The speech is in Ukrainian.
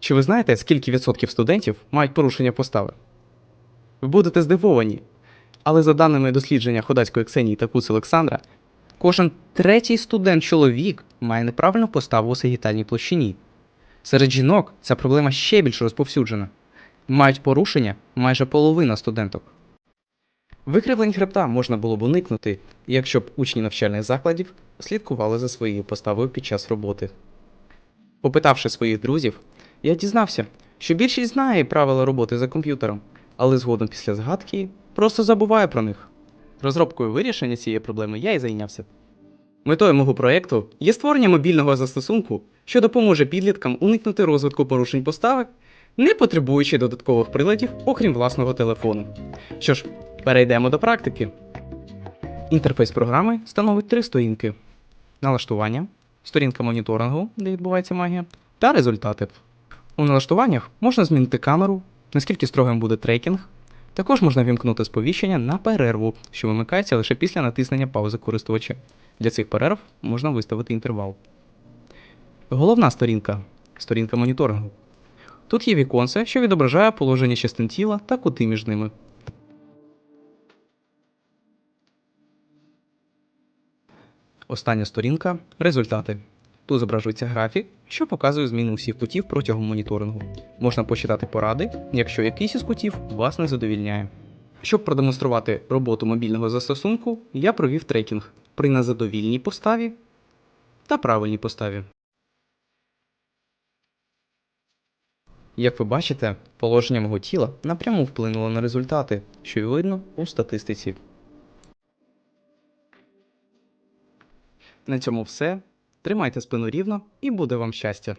Чи ви знаєте, скільки відсотків студентів мають порушення постави? Ви будете здивовані. Але за даними дослідження Ходацької Ксенії та Куц Олександра, кожен третій студент-чоловік має неправильну поставу у сагітальній площині. Серед жінок ця проблема ще більш розповсюджена. Мають порушення майже половина студенток. Викривлень хребта можна було б уникнути, якщо б учні навчальних закладів слідкували за своєю поставою під час роботи. Попитавши своїх друзів, я дізнався, що більшість знає правила роботи за комп'ютером, але згодом після згадки просто забуває про них. Розробкою вирішення цієї проблеми я і зайнявся. Метою мого проєкту є створення мобільного застосунку, що допоможе підліткам уникнути розвитку порушень поставок, не потребуючи додаткових приладів, окрім власного телефону. Що ж, перейдемо до практики. Інтерфейс програми становить три сторінки: налаштування, сторінка моніторингу, де відбувається магія, та результати. У налаштуваннях можна змінити камеру, наскільки строгим буде трекінг. Також можна вімкнути сповіщення на перерву, що вимикається лише після натиснення паузи користувача. Для цих перерв можна виставити інтервал. Головна сторінка сторінка моніторингу. Тут є віконце, що відображає положення частин тіла та кути між ними. Остання сторінка результати. Тут зображується графік, що показує зміну всіх кутів протягом моніторингу. Можна почитати поради, якщо якийсь із кутів вас не задовільняє. Щоб продемонструвати роботу мобільного застосунку, я провів трекінг при незадовільній поставі та правильній поставі. Як ви бачите, положення мого тіла напряму вплинуло на результати, що й видно у статистиці. На цьому все. Тримайте спину рівно і буде вам щастя.